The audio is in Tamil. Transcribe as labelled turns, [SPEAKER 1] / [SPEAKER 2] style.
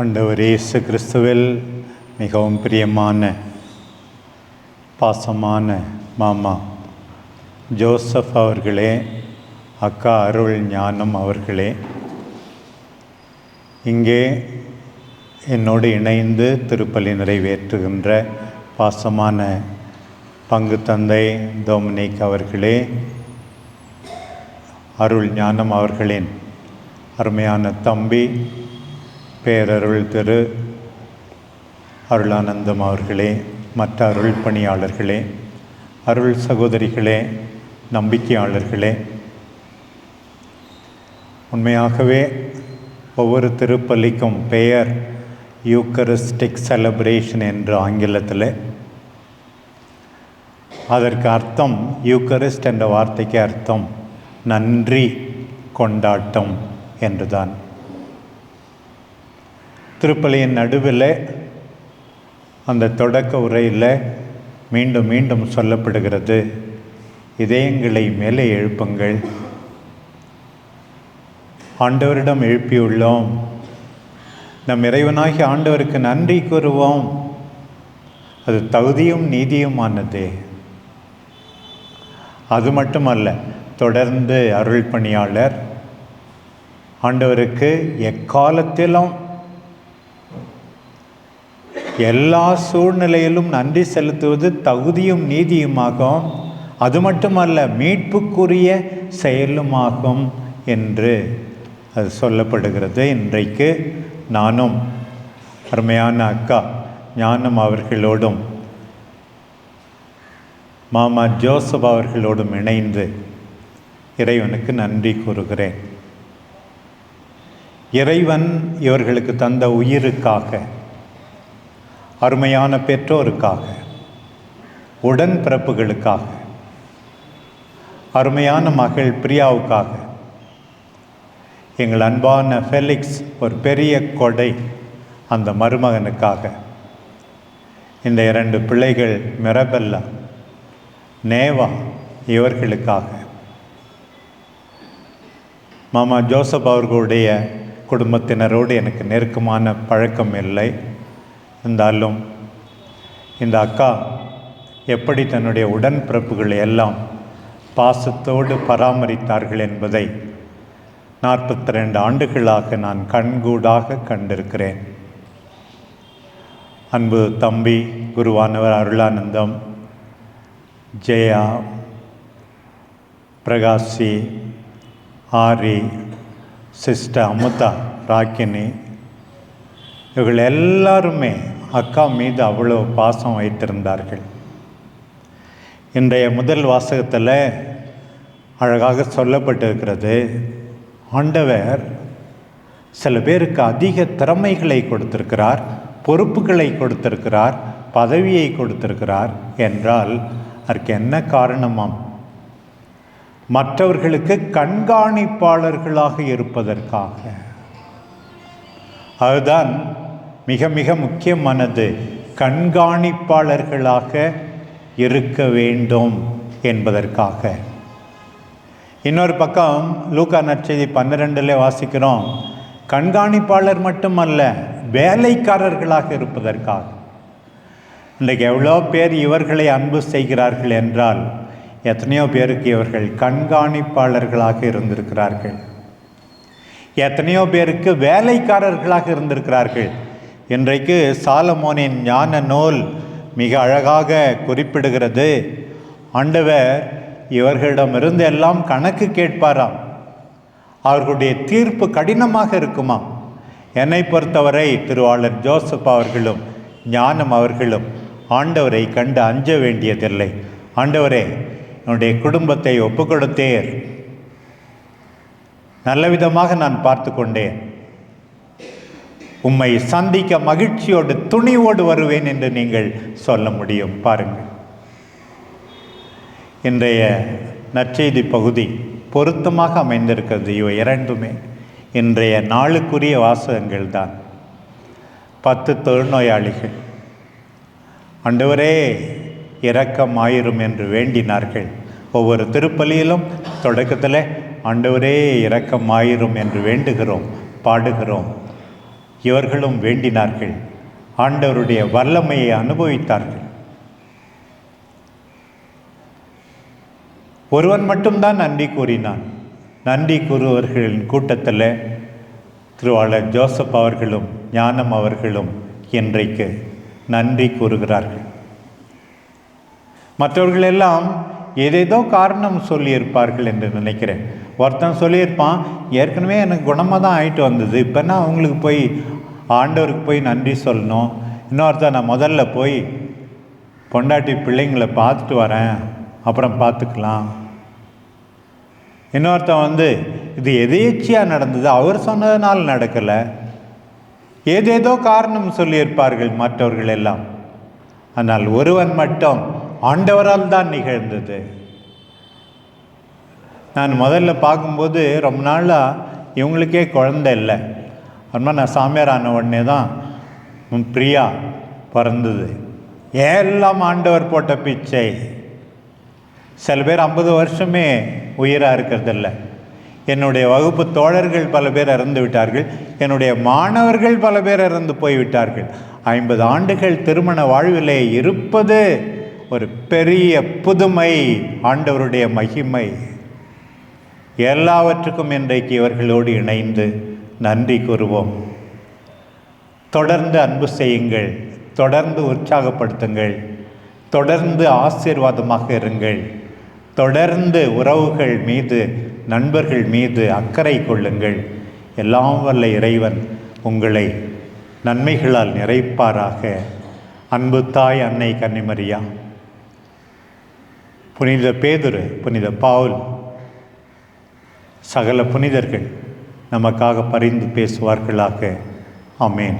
[SPEAKER 1] ஆண்டவர் இயேசு கிறிஸ்துவில் மிகவும் பிரியமான பாசமான மாமா ஜோசப் அவர்களே அக்கா அருள் ஞானம் அவர்களே இங்கே என்னோடு இணைந்து திருப்பலி நிறைவேற்றுகின்ற பாசமான பங்கு தந்தை டொமினிக் அவர்களே அருள் ஞானம் அவர்களின் அருமையான தம்பி பேரருள் திரு அருளானந்தம் அவர்களே மற்ற அருள் பணியாளர்களே அருள் சகோதரிகளே நம்பிக்கையாளர்களே. உண்மையாகவே ஒவ்வொரு திருப்பள்ளிக்கும் பெயர் யூக்கரிஸ்டிக் செலப்ரேஷன் என்று ஆங்கிலத்தில். அதற்கு அர்த்தம் யூக்கரிஸ்ட் என்ற வார்த்தைக்கு அர்த்தம் நன்றி கொண்டாட்டம் என்றுதான். திருப்பலியின் நடுவில் அந்த தொடக்க உரையில் மீண்டும் மீண்டும் சொல்லப்படுகிறது. இதயங்களை மேலே எழுப்புங்கள். ஆண்டவரிடம் எழுப்பியுள்ளோம். நம் இறைவனாகி ஆண்டவருக்கு நன்றி கூறுவோம். அது தகுதியும் நீதியுமானது. அது மட்டுமல்ல தொடர்ந்து அருள் பணியாளர் ஆண்டவருக்கு எக்காலத்திலும் எல்லா சூழ்நிலையிலும் நன்றி செலுத்துவது தகுதியும் நீதியுமாகும். அது மட்டுமல்ல மீட்புக்குரிய செயலுமாகும் என்று அது சொல்லப்படுகிறது இன்றைக்கு. நானும் அருமையான அக்கா ஞானம் அவர்களோடும் மாமா ஜோசப் அவர்களோடும் இணைந்து இறைவனுக்கு நன்றி கூறுகிறேன். இறைவன் இவர்களுக்கு தந்த உயிருக்காக அருமையான பெற்றோருக்காக உடன் பிறப்புகளுக்காக அருமையான மகள் பிரியாவுக்காக எங்கள் அன்பான ஃபெலிக்ஸ் ஒரு பெரிய கொடை அந்த மருமகனுக்காக. இந்த இரண்டு பிள்ளைகள் மிரபெல்லா நேவா இவர்களுக்காக. மாமா ஜோசப் அவர்களுடைய குடும்பத்தினரோடு எனக்கு நெருக்கமான பழக்கம் இல்லை. இருந்தாலும் இந்த அக்கா எப்படி தன்னுடைய உடன்பிறப்புகளை எல்லாம் பாசத்தோடு பராமரித்தார்கள் என்பதை நாற்பத்தி ரெண்டு ஆண்டுகளாக நான் கண்கூடாக கண்டிருக்கிறேன். அன்பு தம்பி குருவானவர் அருளானந்தம் ஜெயா பிரகாஷி ஆரி சிஸ்டர் அமுதா ராக்கினி இவர்கள் எல்லாருமே அக்கா மீது அவ்வளோ பாசம் வைத்திருந்தார்கள். இன்றைய முதல் வாசகத்தில் அழகாக சொல்லப்பட்டிருக்கிறது ஆண்டவர் சில பேருக்கு அதிக திறமைகளை கொடுத்திருக்கிறார் பொறுப்புகளை கொடுத்திருக்கிறார் பதவியை கொடுத்திருக்கிறார் என்றால் அதற்கு என்ன காரணமாம்? மற்றவர்களுக்கு கண்காணிப்பாளர்களாக இருப்பதற்காக. அதுதான் மிக மிக முக்கியமானது கண்காணிப்பாளர்களாக இருக்க வேண்டும் என்பதற்காக. இன்னொரு பக்கம் லூக்கா நற்செய்தி பன்னிரெண்டில் வாசிக்கிறோம் கண்காணிப்பாளர் மட்டுமல்ல வேலைக்காரர்களாக இருப்பதற்காக. இன்றைக்கு எவ்வளோ பேர் இவர்களை அன்பு செய்கிறார்கள் என்றால் எத்தனையோ பேருக்கு இவர்கள் கண்காணிப்பாளர்களாக இருந்திருக்கிறார்கள். எத்தனையோ பேருக்கு வேலைக்காரர்களாக இருந்திருக்கிறார்கள். இன்றைக்கு சாலமோனின் ஞான நூல் மிக அழகாக குறிப்பிடுகிறது. ஆண்டவர் இவர்களிடமிருந்து எல்லாம் கணக்கு கேட்பாராம். அவர்களுடைய தீர்ப்பு கடினமாக இருக்குமா என்னை பொறுத்தவரை திருவாளர் ஜோசப் அவர்களும் ஞானம் அவர்களும் ஆண்டவரை கண்டு அஞ்ச வேண்டியதில்லை. ஆண்டவரே என்னுடைய குடும்பத்தை ஒப்பு கொடுத்தேர் நல்ல விதமாக நான் பார்த்து கொண்டேன் உம்மை சந்திக்க மகிழ்ச்சியோடு துணிவோடு வருவேன் என்று நீங்கள் சொல்ல முடியும். பாருங்கள். இன்றைய நற்செய்தி பகுதி பொருத்தமாக அமைந்திருக்கிறது. இவை இரண்டுமே. இன்றைய நாளுக்குரிய வாசகங்கள் தான். பத்து தொழுநோயாளிகள். ஆண்டவரே இரக்கமாயிரும் என்று வேண்டினார்கள். ஒவ்வொரு திருப்பலியிலும் தொடக்கத்தில் ஆண்டவரே இரக்கமாயிரும் என்று வேண்டுகிறோம் பாடுகிறோம் இவர்களும் வேண்டினார்கள். ஆண்டவருடைய வல்லமையை அனுபவித்தார்கள். ஒருவன் மட்டும்தான் நன்றி கூறினான். நன்றி கூறுவர்களின் கூட்டத்தில் திருவாளர் ஜோசப் அவர்களும் ஞானம் அவர்களும் இன்றைக்கு நன்றி கூறுகிறார்கள். மற்றவர்களெல்லாம் ஏதேதோ காரணம் சொல்லியிருப்பார்கள் என்று நினைக்கிறேன். ஒருத்தன் சொல்லியிருப்பான் ஏற்கனவே எனக்கு குணமாக தான் ஆகிட்டு வந்தது. இப்போனா அவங்களுக்கு போய் ஆண்டவருக்கு போய் நன்றி சொல்லணும். இன்னொருத்தன் நான் முதல்ல போய் பொண்டாட்டி பிள்ளைங்களை பார்த்துட்டு வரேன் அப்புறம் பார்த்துக்கலாம். இன்னொருத்தன் வந்து இது எதேச்சியாக நடந்தது? அவர் சொன்னதுனால நடக்கலை. ஏதேதோ காரணம் சொல்லியிருப்பார்கள் மற்றவர்கள் எல்லாம். ஆனால் ஒருவன் மட்டும் ஆண்டவரால் தான் நிகழ்ந்தது. நான் முதல்ல பார்க்கும்போது ரொம்ப நாளாக இவங்களுக்கே குழந்தை இல்லை. அப்புறமா நான் சாமியார் ஆன உடனே தான் உன் பிரியா பிறந்தது. எல்லாம் ஆண்டவர் போட்ட பிச்சை. சில பேர் ஐம்பது வருஷமே உயிராக இருக்கிறதில்ல. என்னுடைய வகுப்பு தோழர்கள் பல பேர் இறந்து விட்டார்கள். என்னுடைய மாணவர்கள் பல பேர் இறந்து போய்விட்டார்கள். ஐம்பது ஆண்டுகள் திருமண வாழ்விலே இருப்பது ஒரு பெரிய புதுமை ஆண்டவருடைய மகிமை. எல்லாவற்றுக்கும் இன்றைக்கு இவர்களோடு இணைந்து நன்றி கூறுவோம். தொடர்ந்து அன்பு செய்யுங்கள் தொடர்ந்து உற்சாகப்படுத்துங்கள் தொடர்ந்து ஆசீர்வாதமாக இருங்கள் தொடர்ந்து உறவுகள் மீது நண்பர்கள் மீது அக்கறை கொள்ளுங்கள். எல்லாம் வல்ல இறைவன் உங்களை நன்மைகளால் நிறைப்பாராக. அன்பு தாய் அன்னை கன்னிமரியா. புனித பேதுரு புனித பவுல் சகல புனிதர்கள் நமக்காக பரிந்து பேசுவார்களாக. அமேன்